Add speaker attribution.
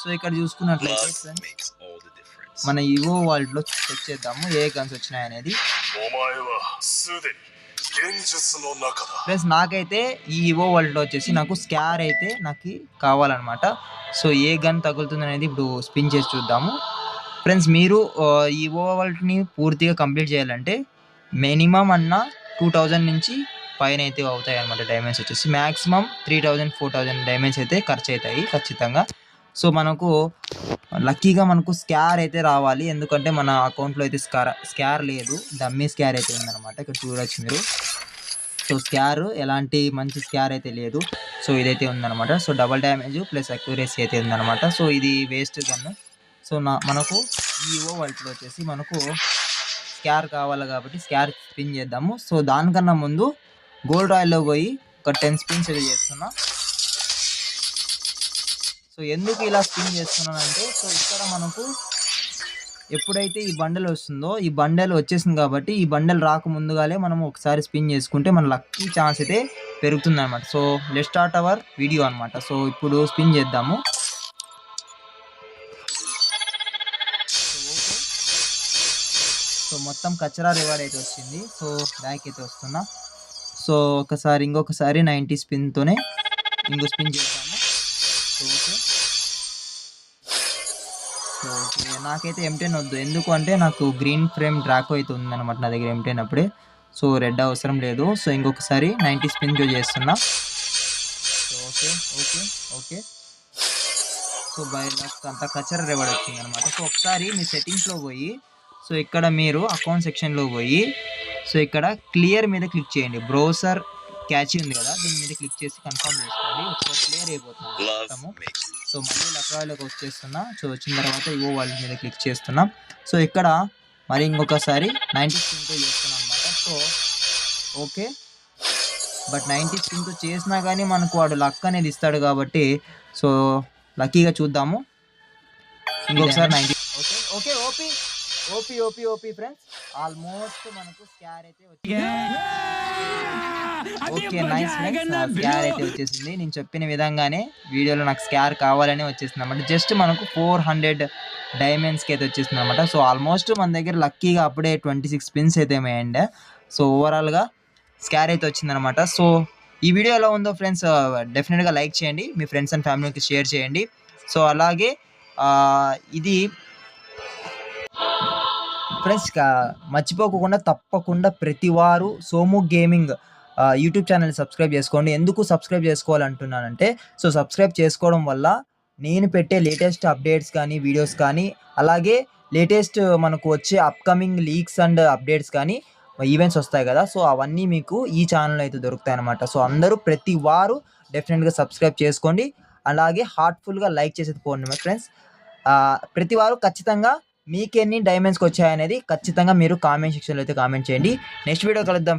Speaker 1: So ఇక్కడ చూసుకున్నట్లయితే మన ఈవో వాల్ట్లో చెక్ చేద్దాము ఏ గన్స్ వచ్చినాయి అనేది. ప్లస్ నాకైతే ఈ ఈవో వరల్డ్లో వచ్చేసి నాకు స్కార్ అయితే నాకు కావాలన్నమాట. సో ఏ గన్ తగులుతుంది అనేది ఇప్పుడు స్పిన్ చేసి చూద్దాము. ఫ్రెండ్స్ మీరు ఈవో వరల్డ్ని పూర్తిగా కంప్లీట్ చేయాలంటే మినిమం అన్న టూ థౌజండ్ నుంచి పైన అయితే అవుతాయి అనమాట డైమండ్స్ వచ్చేసి. Maximum three thousand four thousand diamonds అయితే ఖర్చు అవుతాయి ఖచ్చితంగా. సో మనకు లక్కీగా మనకు స్కార్ అయితే రావాలి. ఎందుకంటే మన అకౌంట్లో అయితే స్కార్ స్కార్ లేదు. డమ్మీ స్కార్ అయితే ఉందన్నమాట. ఇక్కడ చూడొచ్చు మీరు. సో స్కార్ ఎలాంటి మంచి స్కార్ అయితే లేదు. సో ఇదైతే ఉందన్నమాట. So double damage plus accuracy అయితే ఉందన్నమాట. సో ఇది వేస్ట్ గన్ సో నా మనకు ఈఓ వల్ట్లో వచ్చేసి మనకు స్కార్ కావాలి కాబట్టి స్కార్ స్పిన్ చేద్దాము. సో దానికన్నా ముందు గోల్డ్ రాయల్లో పోయి ఒక టెన్ స్పిన్స్ ఇది చేస్తున్నా. సో ఎందుకు ఇలా స్పిన్ చేస్తున్నానంటే సో ఇక్కడ మనకు ఎప్పుడైతే ఈ బండల్ వస్తుందో ఈ బండల్ వచ్చేసింది కాబట్టి ఈ బండల్ రాక ముందుగానే మనం ఒకసారి స్పిన్ చేసుకుంటే మన లక్కీ ఛాన్స్ అయితే పెరుగుతుంది అనమాట so let start our video అనమాట సో ఇప్పుడు స్పిన్ చేద్దాము. సో సో మొత్తం కచరా రివార్డ్ అయితే వచ్చింది. సో బ్యాక్ అయితే వస్తున్నా. సో ఒకసారి ఇంకొకసారి నైంటీ స్పిన్తోనే ఇంకో స్పిన్ చేస్తాము ఓకే. సో ఓకే నాకైతే ఎంటెన్ వద్దు. ఎందుకు అంటే నాకు గ్రీన్ ఫ్రేమ్ డ్రాకో అయితే ఉందన్నమాట నా దగ్గర ఎంటెన్ అప్పుడే. సో రెడ్ అవసరం లేదు. సో ఇంకొకసారి నైంటీ స్పిన్ చేస్తున్నా. Okay okay okay. So by నాకు అంత కచర రివార్డ్ వచ్చింది అనమాట సో ఒకసారి మీ సెట్టింగ్స్లో పోయి సో ఇక్కడ మీరు అకౌంట్ సెక్షన్లో పోయి సో ఇక్కడ క్లియర్ మీద క్లిక్ చేయండి. బ్రౌజర్ క్యాచ్ ఉంది కదా దీని మీద క్లిక్ చేసి కన్ఫర్మ్ చేసుకోండి. ఒకసారి క్లియర్ అయిపోతుంది సో మళ్ళీ లక్రాయిలోకి వచ్చేస్తున్నా. సో వచ్చిన తర్వాత ఇవో వాళ్ళ మీద క్లిక్ చేస్తున్నా. సో ఇక్కడ మరి ఇంకొకసారి నైంటీ స్పిన్తో చేస్తున్నాం అనమాట సో ఓకే. బట్ నైంటీ స్పిన్తో చేసినా కానీ మనకు వాడు లక్ అనేది ఇస్తాడు కాబట్టి సో లక్కీగా చూద్దాము. ఇంకొకసారి ninety okay okay OP. OP OP OP friends almost మనకు స్కార్ అయితే వచ్చింది ఓకే నైస్ స్కార్ అయితే వచ్చేసింది. నేను చెప్పిన విధంగానే వీడియోలో నాకు స్కార్ కావాలని వచ్చేసింది అనమాట జస్ట్ మనకు ఫోర్ హండ్రెడ్ డైమండ్స్కి అయితే వచ్చేసింది అనమాట సో ఆల్మోస్ట్ మన దగ్గర లక్కీగా అప్పుడే ట్వంటీ సిక్స్ పిన్స్ అయితే వేయండి సో ఓవరాల్గా స్కార్ అయితే వచ్చిందనమాట సో ఈ వీడియో ఎలా ఉందో ఫ్రెండ్స్ డెఫినెట్గా లైక్ చేయండి. మీ ఫ్రెండ్స్ అండ్ ఫ్యామిలీకి షేర్ చేయండి. సో అలాగే ఇది ఫ్రెండ్స్ మర్చిపోకుండా తప్పకుండా ప్రతి వారు Somu gaming YouTube channel subscribe చేసుకోండి. ఎందుకు సబ్స్క్రైబ్ చేసుకోవాలంటున్నానంటే సో సబ్స్క్రైబ్ చేసుకోవడం వల్ల నేను పెట్టే లేటెస్ట్ అప్డేట్స్ కానీ వీడియోస్ కానీ అలాగే లేటెస్ట్ మనకు వచ్చే అప్కమింగ్ లీక్స్ అండ్ అప్డేట్స్ కానీ ఈవెంట్స్ వస్తాయి కదా. సో అవన్నీ మీకు ఈ ఛానల్ అయితే దొరుకుతాయి అనమాట సో అందరూ ప్రతి వారు డెఫినెట్గా సబ్స్క్రైబ్ చేసుకోండి. అలాగే హార్ట్ఫుల్గా లైక్ చేసేది పోండి మై ఫ్రెండ్స్ ప్రతి వారు ఖచ్చితంగా మీకు ఎన్ని డైమండ్స్కి వచ్చాయనేది ఖచ్చితంగా మీరు కామెంట్ సెక్షన్లో అయితే కామెంట్ చేయండి. నెక్స్ట్ వీడియో కలుద్దాం